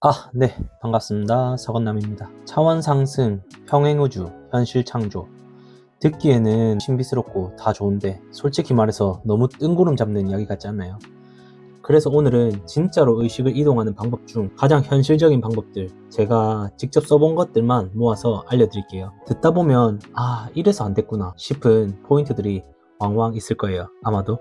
아, 네. 반갑습니다. 서건남입니다. 차원 상승, 평행우주, 현실 창조. 듣기에는 신비스럽고 다 좋은데, 솔직히 말해서 너무 뜬구름 잡는 이야기 같지 않나요? 그래서 오늘은 진짜로 의식을 이동하는 방법 중 가장 현실적인 방법들, 제가 직접 써본 것들만 모아서 알려드릴게요. 듣다 보면, 아, 이래서 안 됐구나 싶은 포인트들이 왕왕 있을 거예요. 아마도.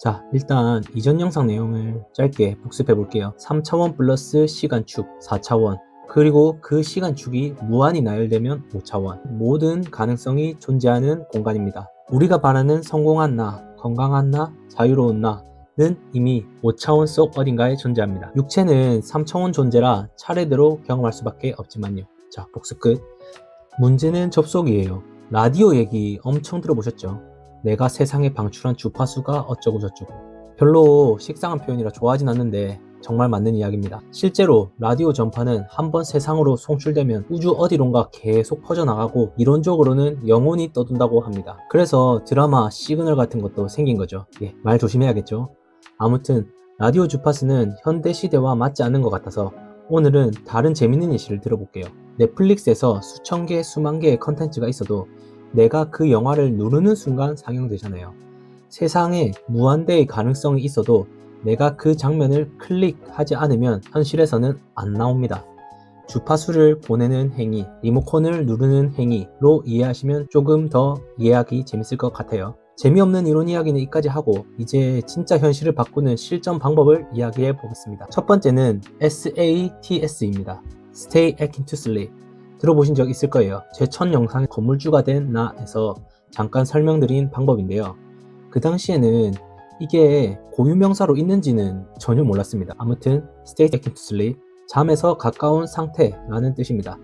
자, 일단 이전 영상 내용을 짧게 복습해 볼게요. 3차원 플러스 시간축 4차원 그리고 그 시간축이 무한히 나열되면 5차원 모든 가능성이 존재하는 공간입니다. 우리가 바라는 성공한 나, 건강한 나, 자유로운 나는 이미 5차원 속 어딘가에 존재합니다. 육체는 3차원 존재라 차례대로 경험할 수밖에 없지만요. 자, 복습 끝. 문제는 접속이에요. 라디오 얘기 엄청 들어보셨죠? 내가 세상에 방출한 주파수가 어쩌고저쩌고. 별로 식상한 표현이라 좋아하진 않는데 정말 맞는 이야기입니다. 실제로 라디오 전파는 한번 세상으로 송출되면 우주 어디론가 계속 퍼져나가고 이론적으로는 영원히 떠돈다고 합니다. 그래서 드라마 시그널 같은 것도 생긴 거죠. 예, 말 조심해야겠죠. 아무튼 라디오 주파수는 현대 시대와 맞지 않는 것 같아서 오늘은 다른 재밌는 예시를 들어볼게요. 넷플릭스에서 수천 개, 수만 개의 컨텐츠가 있어도 내가 그 영화를 누르는 순간 상영되잖아요. 세상에 무한대의 가능성이 있어도 내가 그 장면을 클릭하지 않으면 현실에서는 안 나옵니다. 주파수를 보내는 행위, 리모컨을 누르는 행위로 이해하시면 조금 더 이해하기 재밌을 것 같아요. 재미없는 이론 이야기는 이까지 하고 이제 진짜 현실을 바꾸는 실전 방법을 이야기해 보겠습니다. 첫 번째는 SATS입니다. Stay Acting to Sleep. 들어보신 적 있을 거예요. 제 첫 영상 건물주가 된 나에서 잠깐 설명드린 방법인데요. 그 당시에는 이게 고유명사로 있는지는 전혀 몰랐습니다. 아무튼 stay active to sleep, 잠에서 가까운 상태라는 뜻입니다.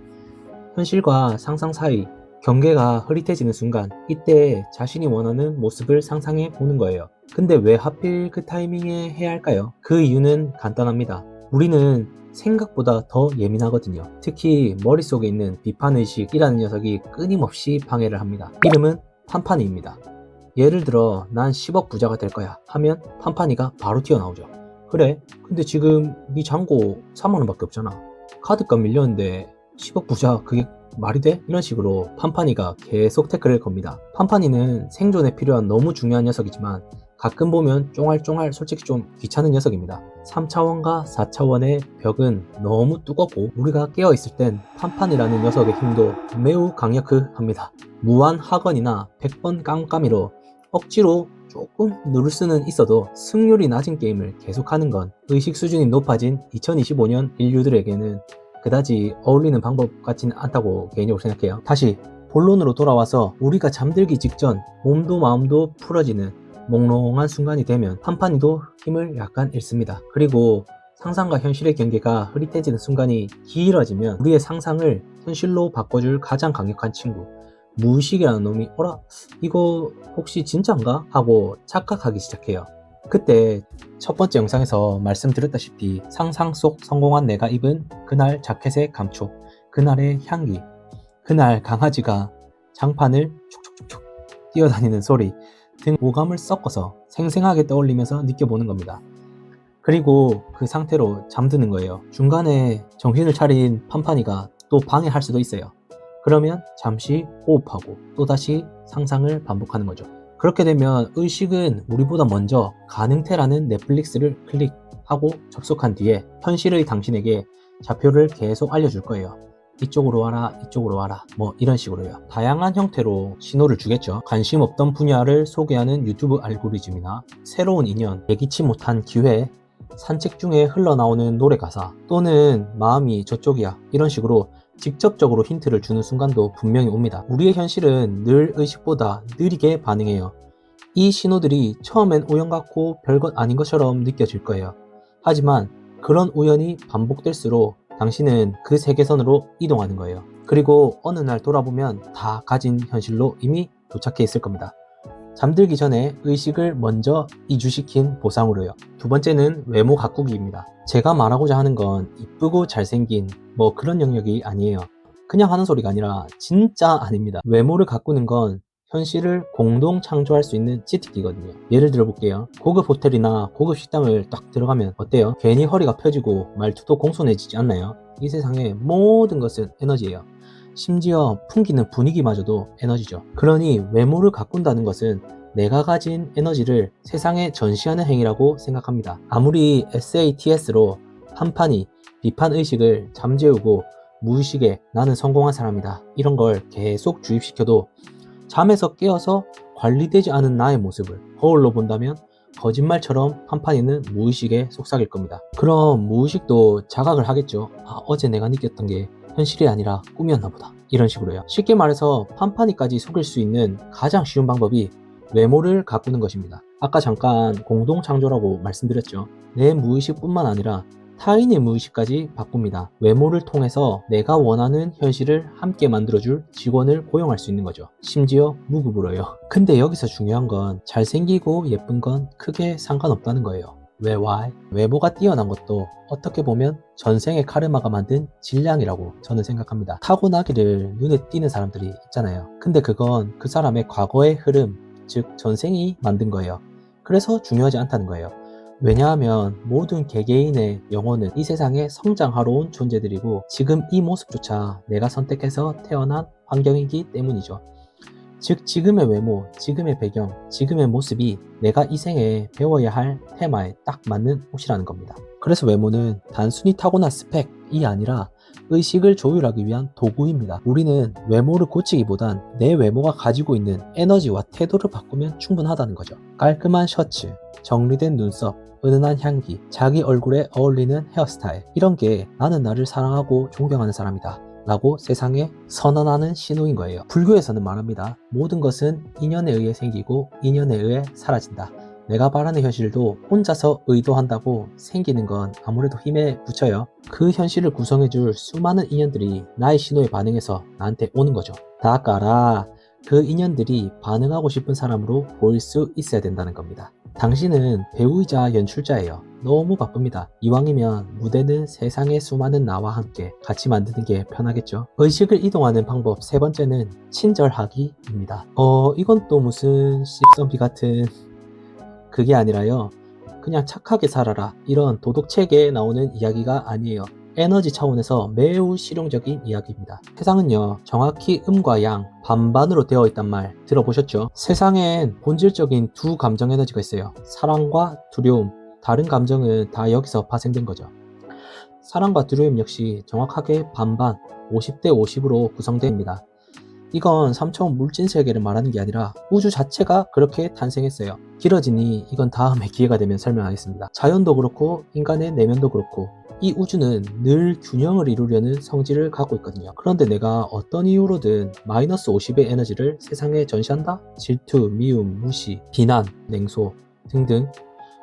현실과 상상 사이 경계가 흐릿해지는 순간 이때 자신이 원하는 모습을 상상해 보는 거예요. 근데 왜 하필 그 타이밍에 해야 할까요? 그 이유는 간단합니다. 우리는 생각보다 더 예민하거든요. 특히 머릿속에 있는 비판의식이라는 녀석이 끊임없이 방해를 합니다. 이름은 판판이입니다. 예를 들어 난 10억 부자가 될 거야 하면 판판이가 바로 튀어나오죠. 그래 근데 지금 네 잔고 3만원 밖에 없잖아. 카드값 밀렸는데 10억 부자 그게 말이 돼? 이런 식으로 판판이가 계속 태클을 겁니다. 판판이는 생존에 필요한 너무 중요한 녀석이지만 가끔 보면 쫑알쫑알 솔직히 좀 귀찮은 녀석입니다. 3차원과 4차원의 벽은 너무 두껍고 우리가 깨어있을 땐 판판이라는 녀석의 힘도 매우 강력합니다. 무한 학원이나 100번 깜깜이로 억지로 조금 누를 수는 있어도 승률이 낮은 게임을 계속하는 건 의식 수준이 높아진 2025년 인류들에게는 그다지 어울리는 방법 같지는 않다고 개인적으로 생각해요. 다시 본론으로 돌아와서 우리가 잠들기 직전 몸도 마음도 풀어지는 몽롱한 순간이 되면 판판이도 힘을 약간 잃습니다. 그리고 상상과 현실의 경계가 흐릿해지는 순간이 길어지면 우리의 상상을 현실로 바꿔줄 가장 강력한 친구 무의식이라는 놈이 어라 이거 혹시 진짜인가 하고 착각하기 시작해요. 그때 첫 번째 영상에서 말씀드렸다시피 상상 속 성공한 내가 입은 그날 자켓의 감촉, 그날의 향기, 그날 강아지가 장판을 촉촉촉촉 뛰어다니는 소리 등 오감을 섞어서 생생하게 떠올리면서 느껴보는 겁니다. 그리고 그 상태로 잠드는 거예요. 중간에 정신을 차린 판판이가 또 방해할 수도 있어요. 그러면 잠시 호흡하고 또다시 상상을 반복하는 거죠. 그렇게 되면 의식은 우리보다 먼저 가능태라는 넷플릭스를 클릭하고 접속한 뒤에 현실의 당신에게 좌표를 계속 알려줄 거예요. 이쪽으로 와라, 이쪽으로 와라, 뭐 이런 식으로요. 다양한 형태로 신호를 주겠죠. 관심 없던 분야를 소개하는 유튜브 알고리즘이나 새로운 인연, 예기치 못한 기회, 산책 중에 흘러나오는 노래 가사 또는 마음이 저쪽이야 이런 식으로 직접적으로 힌트를 주는 순간도 분명히 옵니다. 우리의 현실은 늘 의식보다 느리게 반응해요. 이 신호들이 처음엔 우연 같고 별것 아닌 것처럼 느껴질 거예요. 하지만 그런 우연이 반복될수록 당신은 그 세계선으로 이동하는 거예요. 그리고 어느 날 돌아보면 다 가진 현실로 이미 도착해 있을 겁니다. 잠들기 전에 의식을 먼저 이주시킨 보상으로요. 두 번째는 외모 가꾸기입니다. 제가 말하고자 하는 건 이쁘고 잘생긴 뭐 그런 영역이 아니에요. 그냥 하는 소리가 아니라 진짜 아닙니다. 외모를 가꾸는 건 현실을 공동 창조할 수 있는 치트키거든요. 예를 들어 볼게요. 고급 호텔이나 고급 식당을 딱 들어가면 어때요? 괜히 허리가 펴지고 말투도 공손해지지 않나요? 이 세상의 모든 것은 에너지예요. 심지어 풍기는 분위기마저도 에너지죠. 그러니 외모를 가꾼다는 것은 내가 가진 에너지를 세상에 전시하는 행위라고 생각합니다. 아무리 SATS로 한판이 비판 의식을 잠재우고 무의식에 나는 성공한 사람이다. 이런 걸 계속 주입시켜도 잠에서 깨어서 관리되지 않은 나의 모습을 거울로 본다면 거짓말처럼 한판이는 무의식에 속삭일 겁니다. 그럼 무의식도 자각을 하겠죠. 아, 어제 내가 느꼈던 게 현실이 아니라 꿈이었나 보다. 이런 식으로요. 쉽게 말해서 판판이까지 속일 수 있는 가장 쉬운 방법이 외모를 가꾸는 것입니다. 아까 잠깐 공동 창조라고 말씀드렸죠. 내 무의식뿐만 아니라 타인의 무의식까지 바꿉니다. 외모를 통해서 내가 원하는 현실을 함께 만들어줄 직원을 고용할 수 있는 거죠. 심지어 무급으로요. 근데 여기서 중요한 건 잘생기고 예쁜 건 크게 상관없다는 거예요. 왜 why? 외모가 뛰어난 것도 어떻게 보면 전생의 카르마가 만든 질량이라고 저는 생각합니다. 타고나기를 눈에 띄는 사람들이 있잖아요. 근데 그건 그 사람의 과거의 흐름, 즉 전생이 만든 거예요. 그래서 중요하지 않다는 거예요. 왜냐하면 모든 개개인의 영혼은 이 세상에 성장하러 온 존재들이고 지금 이 모습조차 내가 선택해서 태어난 환경이기 때문이죠. 즉 지금의 외모, 지금의 배경, 지금의 모습이 내가 이 생에 배워야 할 테마에 딱 맞는 옷이라는 겁니다. 그래서 외모는 단순히 타고난 스펙이 아니라 의식을 조율하기 위한 도구입니다. 우리는 외모를 고치기보단 내 외모가 가지고 있는 에너지와 태도를 바꾸면 충분하다는 거죠. 깔끔한 셔츠, 정리된 눈썹, 은은한 향기, 자기 얼굴에 어울리는 헤어스타일 이런 게 나는 나를 사랑하고 존경하는 사람이다. 라고 세상에 선언하는 신호인 거예요. 불교에서는 말합니다. 모든 것은 인연에 의해 생기고 인연에 의해 사라진다. 내가 바라는 현실도 혼자서 의도한다고 생기는 건 아무래도 힘에 붙여요. 그 현실을 구성해줄 수많은 인연들이 나의 신호에 반응해서 나한테 오는 거죠. 다 까라. 그 인연들이 반응하고 싶은 사람으로 보일 수 있어야 된다는 겁니다. 당신은 배우이자 연출자예요. 너무 바쁩니다. 이왕이면 무대는 세상의 수많은 나와 함께 같이 만드는 게 편하겠죠. 의식을 이동하는 방법 세 번째는 친절하기입니다. 어, 이건 또 무슨 씹선비 같은 그게 아니라요. 그냥 착하게 살아라. 이런 도덕책에 나오는 이야기가 아니에요. 에너지 차원에서 매우 실용적인 이야기입니다. 세상은요, 정확히 음과 양, 반반으로 되어 있단 말 들어보셨죠? 세상엔 본질적인 두 감정 에너지가 있어요. 사랑과 두려움. 다른 감정은 다 여기서 파생된 거죠. 사랑과 두려움 역시 정확하게 반반, 50대 50으로 구성됩니다. 이건 3차원 물질 세계를 말하는 게 아니라 우주 자체가 그렇게 탄생했어요. 길어지니 이건 다음에 기회가 되면 설명하겠습니다. 자연도 그렇고 인간의 내면도 그렇고 이 우주는 늘 균형을 이루려는 성질을 갖고 있거든요. 그런데 내가 어떤 이유로든 마이너스 50의 에너지를 세상에 전시한다? 질투, 미움, 무시, 비난, 냉소 등등.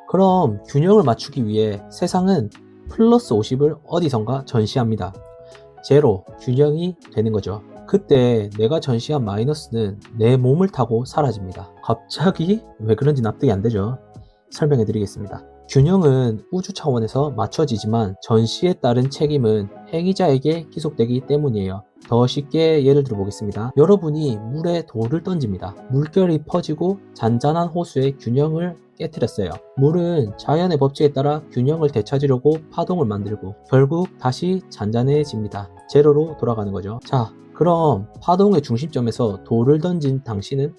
그럼 균형을 맞추기 위해 세상은 플러스 50을 어디선가 전시합니다. 제로, 균형이 되는 거죠. 그때 내가 전시한 마이너스는 내 몸을 타고 사라집니다. 갑자기 왜 그런지 납득이 안 되죠. 설명해 드리겠습니다. 균형은 우주 차원에서 맞춰지지만 전시에 따른 책임은 행위자에게 기속되기 때문이에요. 더 쉽게 예를 들어 보겠습니다. 여러분이 물에 돌을 던집니다. 물결이 퍼지고 잔잔한 호수의 균형을 깨뜨렸어요. 물은 자연의 법칙에 따라 균형을 되찾으려고 파동을 만들고 결국 다시 잔잔해집니다. 제로로 돌아가는 거죠. 자, 그럼 파동의 중심점에서 돌을 던진 당신은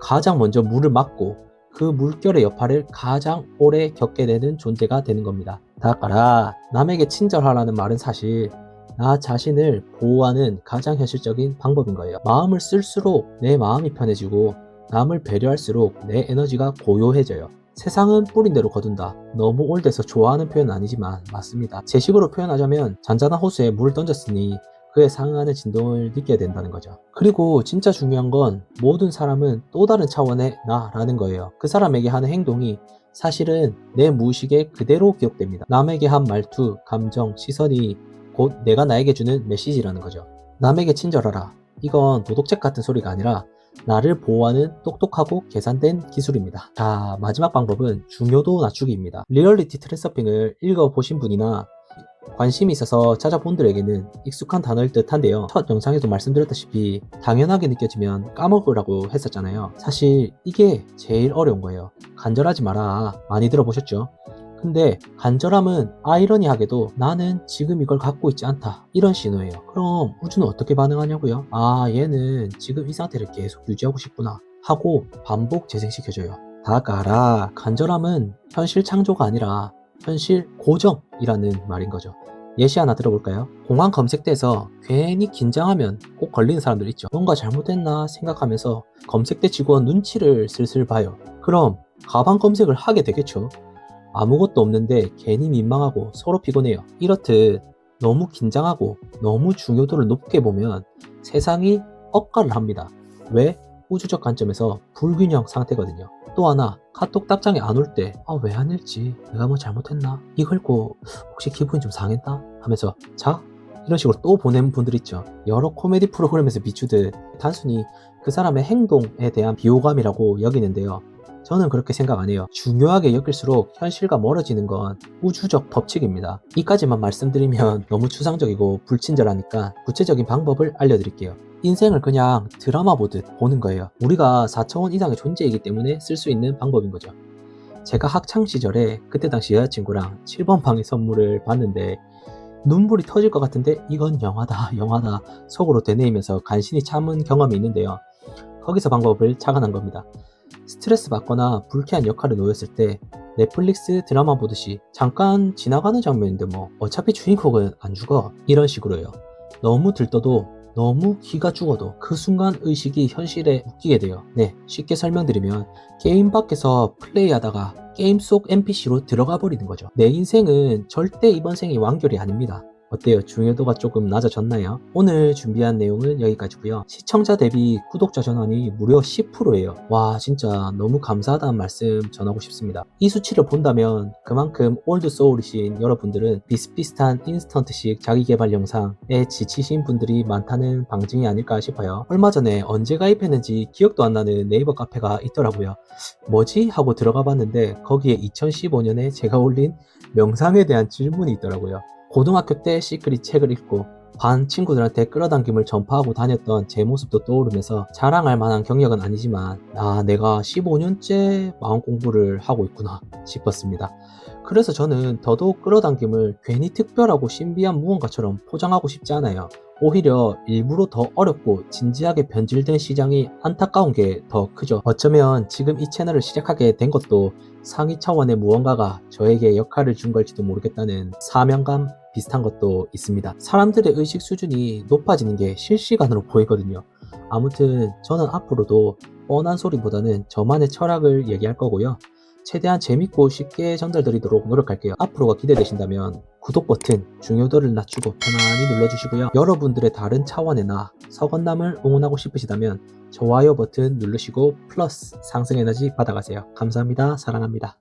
가장 먼저 물을 막고 그 물결의 여파를 가장 오래 겪게 되는 존재가 되는 겁니다. 다까라 남에게 친절하라는 말은 사실 나 자신을 보호하는 가장 현실적인 방법인 거예요. 마음을 쓸수록 내 마음이 편해지고 남을 배려할수록 내 에너지가 고요해져요. 세상은 뿌린 대로 거둔다. 너무 올드해서 좋아하는 표현은 아니지만 맞습니다. 제 식으로 표현하자면 잔잔한 호수에 물을 던졌으니 그에 상응하는 진동을 느껴야 된다는 거죠. 그리고 진짜 중요한 건 모든 사람은 또 다른 차원의 나라는 거예요. 그 사람에게 하는 행동이 사실은 내 무의식에 그대로 기억됩니다. 남에게 한 말투, 감정, 시선이 곧 내가 나에게 주는 메시지라는 거죠. 남에게 친절하라. 이건 도덕책 같은 소리가 아니라 나를 보호하는 똑똑하고 계산된 기술입니다. 자, 마지막 방법은 중요도 낮추기입니다. 리얼리티 트랜서핑을 읽어보신 분이나 관심이 있어서 찾아본 분들에게는 익숙한 단어일 듯 한데요. 첫 영상에도 말씀드렸다시피 당연하게 느껴지면 까먹으라고 했었잖아요. 사실 이게 제일 어려운 거예요. 간절하지 마라. 많이 들어보셨죠? 근데 간절함은 아이러니하게도 나는 지금 이걸 갖고 있지 않다. 이런 신호예요. 그럼 우주는 어떻게 반응하냐고요? 아, 얘는 지금 이 상태를 계속 유지하고 싶구나. 하고 반복 재생시켜줘요. 다가라. 간절함은 현실 창조가 아니라 현실 고정이라는 말인 거죠. 예시 하나 들어볼까요? 공항 검색대에서 괜히 긴장하면 꼭 걸리는 사람들 있죠. 뭔가 잘못됐나 생각하면서 검색대 직원 눈치를 슬슬 봐요. 그럼 가방 검색을 하게 되겠죠. 아무것도 없는데 괜히 민망하고 서로 피곤해요. 이렇듯 너무 긴장하고 너무 중요도를 높게 보면 세상이 억가를 합니다. 왜? 우주적 관점에서 불균형 상태거든요. 또 하나 카톡 답장이 안 올 때 아 왜 안 읽지? 내가 뭐 잘못했나? 이걸 고 혹시 기분이 좀 상했나? 하면서 자? 이런 식으로 또 보내는 분들 있죠. 여러 코미디 프로그램에서 비추듯 단순히 그 사람의 행동에 대한 비호감이라고 여기는데요. 저는 그렇게 생각 안 해요. 중요하게 여길수록 현실과 멀어지는 건 우주적 법칙입니다. 이까지만 말씀드리면 너무 추상적이고 불친절하니까 구체적인 방법을 알려드릴게요. 인생을 그냥 드라마 보듯 보는 거예요. 우리가 4차원 이상의 존재이기 때문에 쓸 수 있는 방법인 거죠. 제가 학창 시절에 그때 당시 여자친구랑 7번 방의 선물을 봤는데 눈물이 터질 것 같은데 이건 영화다 영화다 속으로 되뇌이면서 간신히 참은 경험이 있는데요. 거기서 방법을 착안한 겁니다. 스트레스 받거나 불쾌한 역할에 놓였을 때 넷플릭스 드라마 보듯이 잠깐 지나가는 장면인데 뭐 어차피 주인공은 안 죽어 이런 식으로요. 너무 들떠도 너무 기가 죽어도 그 순간 의식이 현실에 웃기게 돼요. 네, 쉽게 설명드리면 게임 밖에서 플레이하다가 게임 속 NPC로 들어가 버리는 거죠. 내 인생은 절대 이번 생이 완결이 아닙니다. 어때요? 중요도가 조금 낮아졌나요? 오늘 준비한 내용은 여기까지고요. 시청자 대비 구독자 전환이 무려 10%예요. 와 진짜 너무 감사하다는 말씀 전하고 싶습니다. 이 수치를 본다면 그만큼 올드 소울이신 여러분들은 비슷비슷한 인스턴트식 자기개발 영상에 지치신 분들이 많다는 방증이 아닐까 싶어요. 얼마 전에 언제 가입했는지 기억도 안 나는 네이버 카페가 있더라고요. 뭐지? 하고 들어가 봤는데 거기에 2015년에 제가 올린 명상에 대한 질문이 있더라고요. 고등학교 때 시크릿 책을 읽고 반 친구들한테 끌어당김을 전파하고 다녔던 제 모습도 떠오르면서 자랑할 만한 경력은 아니지만 아 내가 15년째 마음 공부를 하고 있구나 싶었습니다. 그래서 저는 더더욱 끌어당김을 괜히 특별하고 신비한 무언가처럼 포장하고 싶지 않아요. 오히려 일부러 더 어렵고 진지하게 변질된 시장이 안타까운 게 더 크죠. 어쩌면 지금 이 채널을 시작하게 된 것도 상위 차원의 무언가가 저에게 역할을 준 걸지도 모르겠다는 사명감 비슷한 것도 있습니다. 사람들의 의식 수준이 높아지는 게 실시간으로 보이거든요. 아무튼 저는 앞으로도 뻔한 소리보다는 저만의 철학을 얘기할 거고요. 최대한 재밌고 쉽게 전달드리도록 노력할게요. 앞으로가 기대되신다면 구독 버튼 중요도를 낮추고 편안히 눌러주시고요. 여러분들의 다른 차원의 나 서건남을 응원하고 싶으시다면 좋아요 버튼 누르시고 플러스 상승 에너지 받아가세요. 감사합니다. 사랑합니다.